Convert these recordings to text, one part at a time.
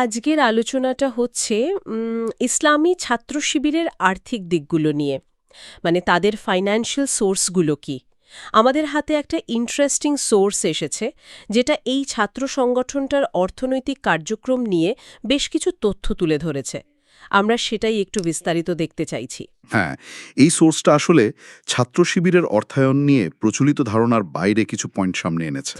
আজকের আলোচনাটা হচ্ছে ইসলামী ছাত্র শিবিরের আর্থিক দিকগুলো নিয়ে। মানে তাদের ফাইন্যান্সিয়াল সোর্সগুলো কি? আমাদের হাতে একটা ইন্টারেস্টিং সোর্স এসেছে যেটা এই ছাত্র সংগঠনটার অর্থনৈতিক কার্যক্রম নিয়ে বেশ কিছু তথ্য তুলে ধরেছে। আমরা সেটাই একটু বিস্তারিত দেখতে চাইছি। হ্যাঁ এই সোর্সটা আসলে ছাত্র শিবিরের অর্থায়ন নিয়ে প্রচলিত ধারণার বাইরে কিছু পয়েন্ট সামনে এনেছে।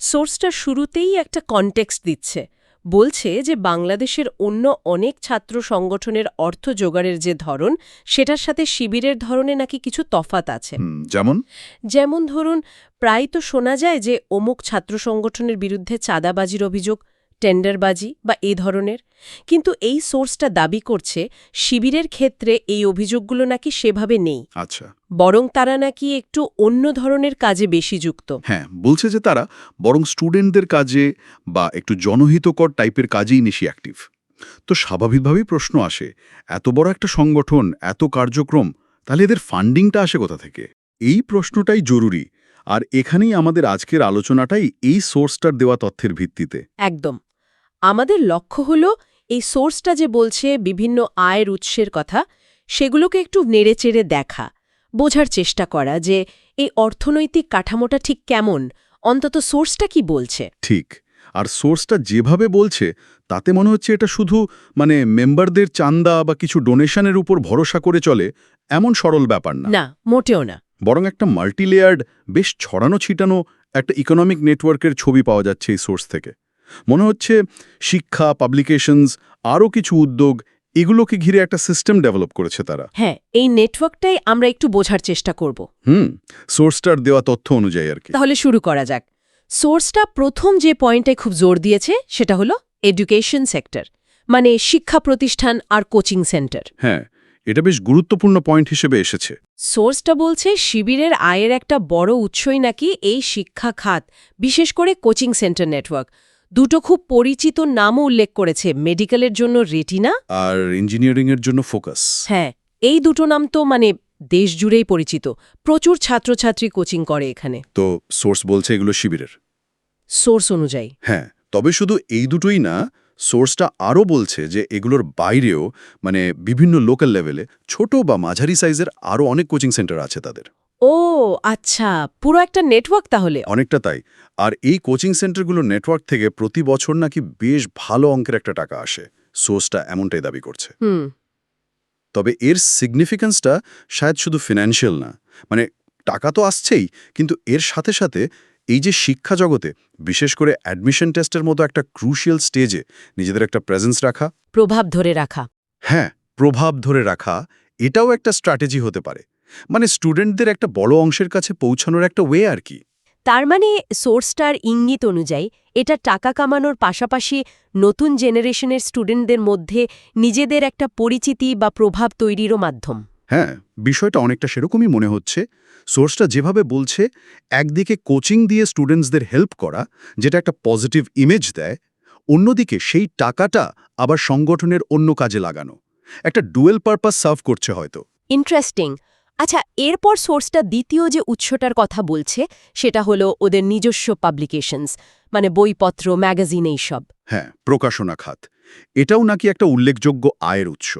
সোর্সটা শুরুতেই একটা কনটেক্সট দিচ্ছে। বলছে যে বাংলাদেশের অন্য অনেক ছাত্র সংগঠনের অর্থ জোগাড়ের যে ধরন সেটার সাথে শিবিরের ধরনে নাকি কিছু তফাত আছে। যেমন? যেমন ধরুন প্রায় তো শোনা যায় যে অমুক ছাত্র সংগঠনের বিরুদ্ধে চাঁদাবাজির অভিযোগ টেন্ডারবাজি বা এই ধরনের। কিন্তু এই সোর্সটা দাবি করছে শিবিরের ক্ষেত্রে এই অভিযোগগুলো নাকি সেভাবে নেই। আচ্ছা। বরং তারা নাকি একটু অন্য ধরনের কাজে বেশি যুক্ত। হ্যাঁ বলছে যে তারা বরং স্টুডেন্টদের কাজে বা একটু জনহিতকর টাইপের কাজেই বেশি অ্যাক্টিভ তো স্বাভাবিকভাবেই প্রশ্ন আসে এত বড় একটা সংগঠন এত কার্যক্রম তাহলে এদের ফান্ডিংটা আসে কোথা থেকে? এই প্রশ্নটাই জরুরি আর এখানেই আমাদের আজকের আলোচনাটাই এই সোর্সটার দেওয়া তথ্যের ভিত্তিতে। একদম। আমাদের লক্ষ্য হল এই সোর্সটা যে বলছে বিভিন্ন আয়ের উৎসের কথা সেগুলোকে একটু নেড়েচেড়ে দেখা বোঝার চেষ্টা করা যে এই অর্থনৈতিক কাঠামোটা ঠিক কেমন অন্তত সোর্সটা কি বলছে। ঠিক আর সোর্সটা যেভাবে বলছে তাতে মনে হচ্ছে এটা শুধু মানে মেম্বারদের চান্দা বা কিছু ডোনেশনের উপর ভরসা করে চলে এমন সরল ব্যাপার না। না মোটেও না। বরং একটা মাল্টিলেয়ার্ড বেশ ছড়ানো ছিটানো একটা ইকোনমিক নেটওয়ার্কের ছবি পাওয়া যাচ্ছে এই সোর্স থেকে। মনে হচ্ছে শিক্ষা পাবলিকেশনস আরও কিছু উদ্যোগ এগুলোকে ঘিরে একটা সিস্টেম ডেভেলপ করেছে তারা। হ্যাঁ এই নেটওয়ার্কটাই আমরা একটু বোঝার চেষ্টা করব। হুম সোর্সটার দেওয়া তথ্য অনুযায়ী আর কি। তাহলে শুরু করা যাক। সোর্সটা প্রথম যে পয়েন্টে খুব জোর দিয়েছে সেটা হলো এডুকেশন সেক্টর মানে শিক্ষা প্রতিষ্ঠান আর কোচিং সেন্টার হ্যাঁ এটা বেশ গুরুত্বপূর্ণ পয়েন্ট হিসেবে এসেছে। সোর্সটা বলছে শিবিরের আয়ের একটা বড় উৎসই নাকি এই শিক্ষা খাত বিশেষ করে কোচিং সেন্টার নেটওয়ার্ক দুটো খুব পরিচিত নামও উল্লেখ করেছে মেডিকেলের জন্য রেটিনা আর ইঞ্জিনিয়ারিংয়ের জন্য ফোকাস। হ্যাঁ এই দুটো নাম তো মানে দেশ জুড়েই পরিচিত প্রচুর ছাত্রছাত্রী কোচিং করে এখানে। তো সোর্স বলছে এগুলো শিবিরের? সোর্স অনুযায়ী। হ্যাঁ তবে শুধু এই দুটোই না সোর্সটা আরও বলছে যে এগুলোর বাইরেও মানে বিভিন্ন লোকাল লেভেলে ছোট বা মাঝারি সাইজের আরও অনেক কোচিং সেন্টার আছে তাদের। ও আচ্ছা পুরো একটা নেটওয়ার্ক তাহলে। অনেকটা তাই। আর এই কোচিং সেন্টারগুলোর নেটওয়ার্ক থেকে প্রতি বছর নাকি বেশ ভালো অঙ্কের একটা টাকা আসে। সোর্সটা এমনটাই দাবি করছে। হুম। তবে এর সিগনিফিক্যান্সটা শায়দ শুধু ফিনান্সিয়াল না। মানে টাকা তো আসছেই কিন্তু এর সাথে সাথে এই যে শিক্ষা জগতে বিশেষ করে অ্যাডমিশন টেস্টের মতো একটা ক্রুশিয়াল স্টেজে নিজেদের একটা প্রেজেন্স রাখা। প্রভাব ধরে রাখা। হ্যাঁ প্রভাব ধরে রাখা এটাও একটা স্ট্র্যাটেজি হতে পারে। মানে স্টুডেন্টদের একটা বড় অংশের কাছে পৌঁছানোর একটা ওয়ে আর কি। তার মানে সোর্সটার ইঙ্গিত অনুযায়ী এটা টাকা কামানোর পাশাপাশি নতুন জেনারেশনের স্টুডেন্টদের মধ্যে নিজেদের একটা পরিচিতি বা প্রভাব তৈরিরও মাধ্যম। হ্যাঁ বিষয়টা অনেকটা সেরকমই মনে হচ্ছে। সোর্সটা যেভাবে বলছে একদিকে কোচিং দিয়ে স্টুডেন্টসদের হেল্প করা যেটা একটা পজিটিভ ইমেজ দেয় অন্যদিকে সেই টাকাটা আবার সংগঠনের অন্য কাজে লাগানো। একটা ডুয়েল পারপাস সার্ভ করছে হয়তো। ইন্টারেস্টিং আচ্ছা এরপর সোর্সটা দ্বিতীয় যে উৎসটার কথা বলছে সেটা হলো ওদের নিজস্ব পাবলিকেশনস মানে বইপত্র ম্যাগাজিন এইসব। হ্যাঁ প্রকাশনা খাত এটাও নাকি একটা উল্লেখযোগ্য আয়ের উৎস।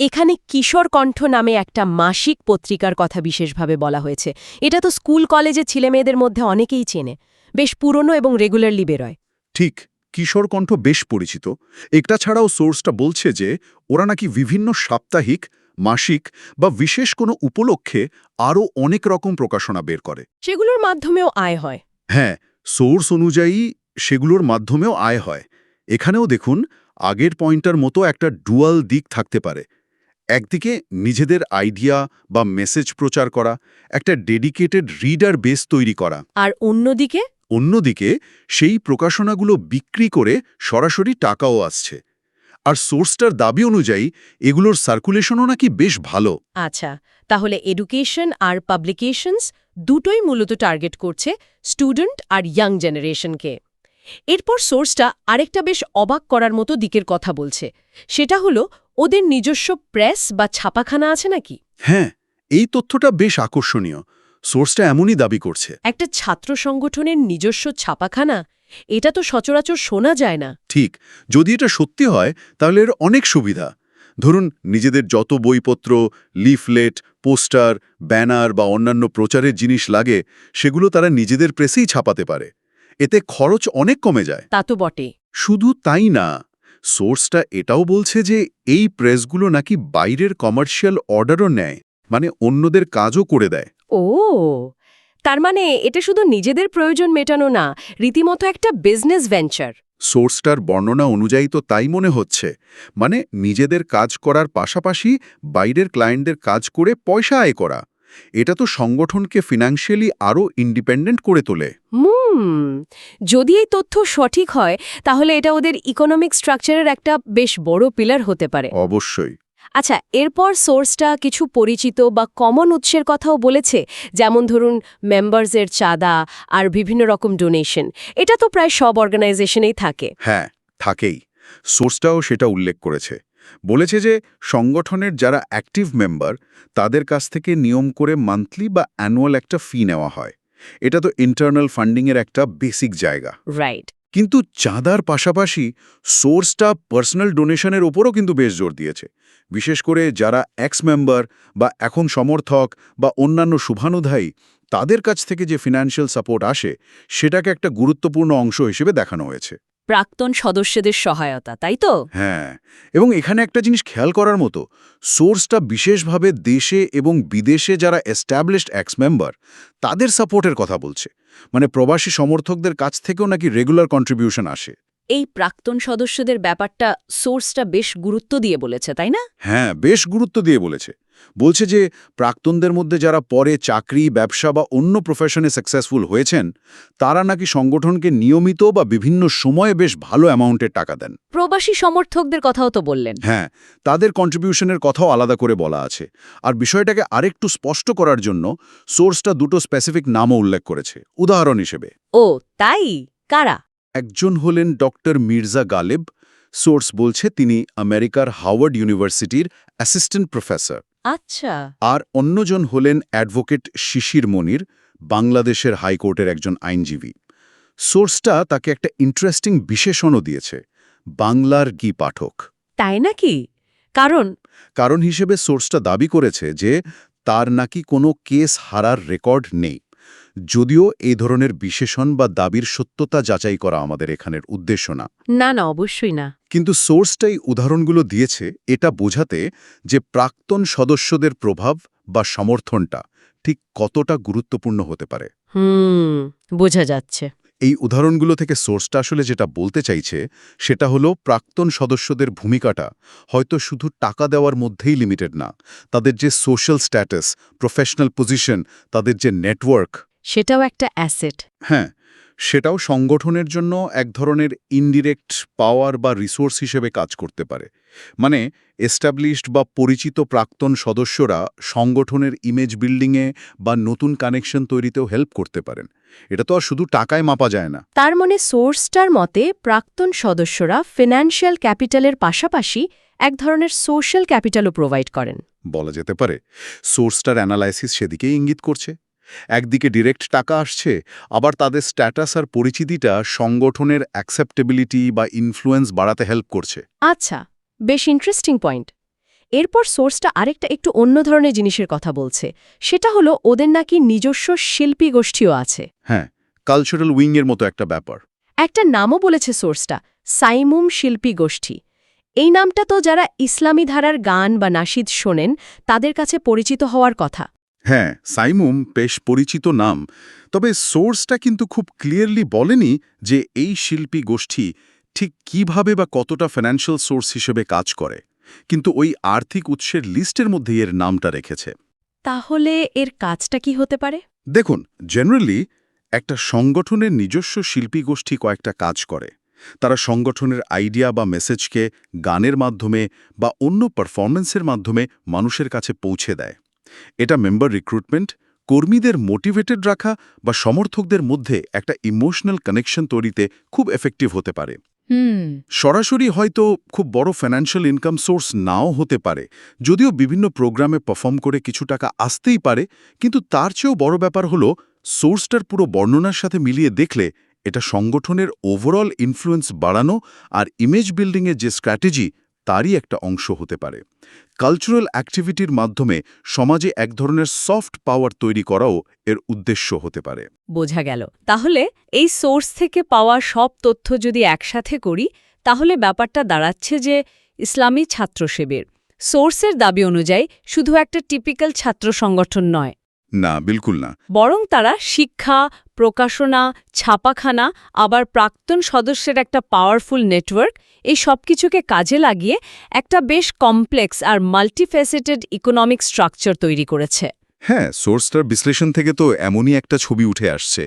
এখানে কিশোর কণ্ঠ নামে একটা মাসিক পত্রিকার কথা বিশেষভাবে বলা হয়েছে। এটা তো স্কুল কলেজে ছেলেমেয়েদের মধ্যে অনেকেই চেনে। বেশ পুরনো এবং রেগুলারলি বেরোয়। ঠিক কিশোর কণ্ঠ বেশ পরিচিত। একটা ছাড়াও সোর্সটা বলছে যে ওরা নাকি বিভিন্ন সাপ্তাহিক মাসিক বা বিশেষ কোনো উপলক্ষে আরও অনেক রকম প্রকাশনা বের করে। সেগুলোর মাধ্যমেও আয় হয়। হ্যাঁ সোর্স অনুযায়ী সেগুলোর মাধ্যমেও আয় হয়। এখানেও দেখুন আগের পয়েন্টার মতো একটা ডুয়াল দিক থাকতে পারে। একদিকে নিজেদের আইডিয়া বা মেসেজ প্রচার করা একটা ডেডিকেটেড রিডার বেস তৈরি করা। আর অন্যদিকে? অন্যদিকে সেই প্রকাশনাগুলো বিক্রি করে সরাসরি টাকাও আসছে। আর সোর্সটার দাবি অনুযায়ী এগুলোর সার্কুলেশনও নাকি বেশ ভালো। আচ্ছা তাহলে এডুকেশন আর পাবলিকেশনস দুটোই মূলত টার্গেট করছে স্টুডেন্ট আর ইয়াং জেনারেশনকে এরপর সোর্সটা আরেকটা বেশ অবাক করার মতো দিকের কথা বলছে। সেটা হলো ওদের নিজস্ব প্রেস বা ছাপাখানা আছে নাকি? হ্যাঁ এই তথ্যটা বেশ আকর্ষণীয়। সোর্সটা এমনই দাবি করছে। একটা ছাত্র সংগঠনের নিজস্ব ছাপাখানা এটা তো সচরাচর শোনা যায় না। ঠিক যদি এটা সত্যি হয় তাহলে এর অনেক সুবিধা। ধরুন নিজেদের যত বইপত্র লিফলেট পোস্টার ব্যানার বা অন্যান্য প্রচারের জিনিস লাগে সেগুলো তারা নিজেদের প্রেসেই ছাপাতে পারে। এতে খরচ অনেক কমে যায়। তা তো বটে। শুধু তাই না সোর্সটা এটাও বলছে যে এই প্রেসগুলো নাকি বাইরের কমার্শিয়াল অর্ডারও নেয় মানে অন্যদের কাজও করে দেয়। ও তার মানে এটা শুধু নিজেদের প্রয়োজন মেটানো না রীতিমতো একটা বিজনেস ভেঞ্চার সোর্সটার বর্ণনা অনুযায়ী তো তাই মনে হচ্ছে। মানে নিজেদের কাজ করার পাশাপাশি বাইরের ক্লায়েন্টদের কাজ করে পয়সা আয় করা। এটা তো সংগঠনকে ফিনান্সিয়ালি আরও ইন্ডিপেন্ডেন্ট করে তোলে। যদি এই তথ্য সঠিক হয় তাহলে এটা ওদের ইকোনমিক স্ট্রাকচারের একটা বেশ বড় পিলার হতে পারে। অবশ্যই। আচ্ছা এরপর সোর্সটা কিছু পরিচিত বা কমন উৎসের কথাও বলেছে যেমন ধরুন মেম্বার্সের চাঁদা আর বিভিন্ন রকম ডোনেশন এটা তো প্রায় সব অর্গানাইজেশনেই থাকে। হ্যাঁ থাকেই। সোর্সটাও সেটা উল্লেখ করেছে। বলেছে যে সংগঠনের যারা অ্যাক্টিভ মেম্বার তাদের কাছ থেকে নিয়ম করে মান্থলি বা অ্যানুয়াল একটা ফি নেওয়া হয়। এটা তো ইন্টারনাল ফান্ডিংয়ের একটা বেসিক জায়গা। রাইট কিন্তু চাঁদার পাশাপাশি সোর্সটা পার্সোনাল ডোনেশনের ওপরও কিন্তু বেশ জোর দিয়েছে। বিশেষ করে যারা এক্স মেম্বার বা এখন সমর্থক বা অন্যান্য শুভানুধায়ী তাদের কাছ থেকে যে ফিনান্সিয়াল সাপোর্ট আসে সেটাকে একটা গুরুত্বপূর্ণ অংশ হিসেবে দেখানো হয়েছে। প্রাক্তন সদস্যদের সহায়তা তাই তো? হ্যাঁ এবং এখানে একটা জিনিস খেয়াল করার মতো সোর্সটা বিশেষভাবে দেশে এবং বিদেশে যারা এস্টাবলিশড এক্স মেম্বার তাদের সাপোর্টের কথা বলছে। মানে প্রবাসী সমর্থকদের কাছ থেকেও নাকি রেগুলার কন্ট্রিবিউশন আসে। এই প্রাক্তন সদস্যদের ব্যাপারটা সোর্সটা বেশ গুরুত্ব দিয়ে বলেছে তাই না? হ্যাঁ বেশ গুরুত্ব দিয়ে বলেছে। বলছে যে প্রাক্তনদের মধ্যে যারা পরে চাকরি ব্যবসা বা অন্য প্রফেশনে সাকসেসফুল হয়েছেন তারা নাকি সংগঠনকে নিয়মিত বা বিভিন্ন সময়ে বেশ ভালো অ্যামাউন্টের টাকা দেন। প্রবাসী সমর্থকদের কথাও তো বললেন। হ্যাঁ তাদের কন্ট্রিবিউশনের কথাও আলাদা করে বলা আছে। আর বিষয়টাকে আরেকটু স্পষ্ট করার জন্য সোর্সটা দুটো স্পেসিফিক নামও উল্লেখ করেছে উদাহরণ হিসেবে। ও তাই? কারা? একজন হলেন ডক্টর মির্জা গালেব। সোর্স বলছে তিনি আমেরিকার হাওয়ার্ড ইউনিভার্সিটির অ্যাসিস্ট্যান্ট প্রফেসর আচ্ছা। আর অন্যজন হলেন অ্যাডভোকেট শিশির মনির বাংলাদেশের হাইকোর্টের একজন আইনজীবী। সোর্সটা তাকে একটা ইন্টারেস্টিং বিশেষণও দিয়েছে বাংলার কি পাঠক। তাই নাকি? কারণ? কারণ হিসেবে সোর্সটা দাবি করেছে যে তার নাকি কোনো কেস হারার রেকর্ড নেই। যদিও এই ধরনের বিশেষণ বা দাবির সত্যতা যাচাই করা আমাদের এখানের উদ্দেশ্য না। না না অবশ্যই না। কিন্তু সোর্সটাই উদাহরণগুলো দিয়েছে এটা বোঝাতে যে প্রাক্তন সদস্যদের প্রভাব বা সমর্থনটা ঠিক কতটা গুরুত্বপূর্ণ হতে পারে। হুম বোঝা যাচ্ছে। এই উদাহরণগুলো থেকে সোর্সটা আসলে যেটা বলতে চাইছে সেটা হলো প্রাক্তন সদস্যদের ভূমিকাটা হয়তো শুধু টাকা দেওয়ার মধ্যেই লিমিটেড না তাদের যে সোশ্যাল স্ট্যাটাস প্রফেশনাল পজিশন তাদের যে নেটওয়ার্ক সেটাও একটা অ্যাসেট। হ্যাঁ সেটাও সংগঠনের জন্য এক ধরনের ইনডিরেক্ট পাওয়ার বা রিসোর্স হিসেবে কাজ করতে পারে। মানে এস্টাবলিশড বা পরিচিত প্রাক্তন সদস্যরা সংগঠনের ইমেজ বিল্ডিংয়ে বা নতুন কানেকশন তৈরিতেও হেল্প করতে পারেন। এটা তো আর শুধু টাকায় মাপা যায় না। তার মানে সোর্সটার মতে প্রাক্তন সদস্যরা ফিনান্সিয়াল ক্যাপিটালের পাশাপাশি এক ধরনের সোশ্যাল ক্যাপিটালও প্রোভাইড করেন। বলা যেতে পারে সোর্সটার অ্যানালাইসিস সেদিকেই ইঙ্গিত করছে। একদিকে ডিরেক্ট টাকা আসছে আবার তাদের স্ট্যাটাস আর পরিচিতিটা সংগঠনের অ্যাকসেপ্টেবিলিটি বা ইনফ্লুয়েন্স বাড়াতে হেল্প করছে। আচ্ছা বেশ ইন্টারেস্টিং পয়েন্ট এরপর সোর্সটা আরেকটা একটু অন্য ধরনের জিনিসের কথা বলছে সেটা হলো ওদের নাকি নিজস্ব শিল্পী গোষ্ঠীও আছে। হ্যাঁ কালচারাল উইংয়ের মতো একটা ব্যাপার। একটা নামও বলেছে সোর্সটা সাইমুম শিল্পী গোষ্ঠী। এই নামটা তো যারা ইসলামী ধারার গান বা নাশিদ শোনেন তাদের কাছে পরিচিত হওয়ার কথা। হ্যাঁ সাইমুম বেশ পরিচিত নাম। তবে সোর্সটা কিন্তু খুব ক্লিয়ারলি বলেনি যে এই শিল্পী গোষ্ঠী ঠিক কীভাবে বা কতটা ফিনান্সিয়াল সোর্স হিসেবে কাজ করে। কিন্তু ওই আর্থিক উৎসের লিস্টের মধ্যে এর নামটা রেখেছে। তাহলে এর কাজটা কি হতে পারে? দেখুন জেনারেলি একটা সংগঠনের নিজস্ব শিল্পী গোষ্ঠী কয়েকটা কাজ করে। তারা সংগঠনের আইডিয়া বা মেসেজকে গানের মাধ্যমে বা অন্য পারফরমেন্সের মাধ্যমে মানুষের কাছে পৌঁছে দেয়। এটা মেম্বার রিক্রুটমেন্ট কর্মীদের মোটিভেটেড রাখা বা সমর্থকদের মধ্যে একটা ইমোশনাল কানেকশন তৈরিতে খুব এফেক্টিভ হতে পারে। সরাসরি হয়তো খুব বড় ফিনান্সিয়াল ইনকাম সোর্স নাও হতে পারে যদিও বিভিন্ন প্রোগ্রামে পারফর্ম করে কিছু টাকা আসতেই পারে কিন্তু তার চেয়েও বড় ব্যাপার হলো সোর্সটার পুরো বর্ণনার সাথে মিলিয়ে দেখলে এটা সংগঠনের ওভারঅল ইনফ্লুয়েন্স বাড়ানো আর ইমেজ বিল্ডিংয়ের যে স্ট্র্যাটেজি তারই একটা অংশ হতে পারে। কালচারাল অ্যাক্টিভিটির মাধ্যমে সমাজে এক ধরনের সফট পাওয়ার তৈরি করাও এর উদ্দেশ্য হতে পারে। বোঝা গেল। তাহলে এই সোর্স থেকে পাওয়া সব তথ্য যদি একসাথে করি তাহলে ব্যাপারটা দাঁড়াচ্ছে যে ইসলামী ছাত্র শিবির সোর্সের দাবি অনুযায়ী শুধু একটা টিপিক্যাল ছাত্র সংগঠন নয়। না বিলকুল না। বরং তারা শিক্ষা প্রকাশনা, ছাপাখানা, আবার প্রাক্তন সদস্যের একটা পাওয়ারফুল নেটওয়ার্ক এই সব কিছুকে কাজে লাগিয়ে একটা বেশ কমপ্লেক্স আর মাল্টিফেসেটেড ইকোনমিক স্ট্রাকচার তৈরি করেছে। হ্যাঁ সোর্সটার বিশ্লেষণ থেকে তো এমনই একটা ছবি উঠে আসছে।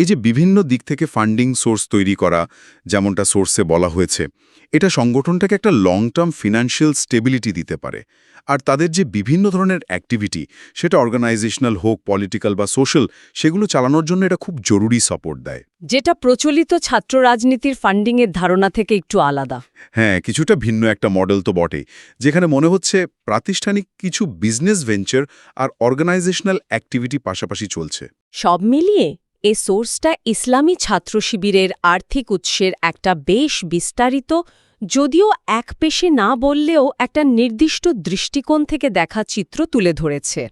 এই যে বিভিন্ন দিক থেকে ফান্ডিং সোর্স তৈরি করা, যেমনটা সোর্সে বলা হয়েছে, এটা সংগঠনটাকে একটা লং টার্ম ফিনান্সিয়াল স্টেবিলিটি দিতে পারে। আর তাদের যে বিভিন্ন ধরনের অ্যাক্টিভিটি সেটা অর্গানাইজেশনাল হোক পলিটিক্যাল বা সোশ্যাল সেগুলো চালানোর জন্য এটা খুব জরুরি সাপোর্ট দেয়। যেটা প্রচলিত ছাত্র রাজনীতির ফান্ডিংয়ের ধারণা থেকে একটু আলাদা। হ্যাঁ কিছুটা ভিন্ন একটা মডেল তো বটেই যেখানে মনে হচ্ছে প্রাতিষ্ঠানিক কিছু বিজনেস ভেঞ্চার আর অর্গানাইজেশনাল অ্যাক্টিভিটি পাশাপাশি চলছে। সব মিলিয়ে এ সোর্সটা ইসলামী ছাত্র শিবিরের আর্থিক উৎসের একটা বেশ বিস্তারিত যদিও এক পেশে না বললেও একটা নির্দিষ্ট দৃষ্টিকোণ থেকে দেখা চিত্র তুলে ধরেছে।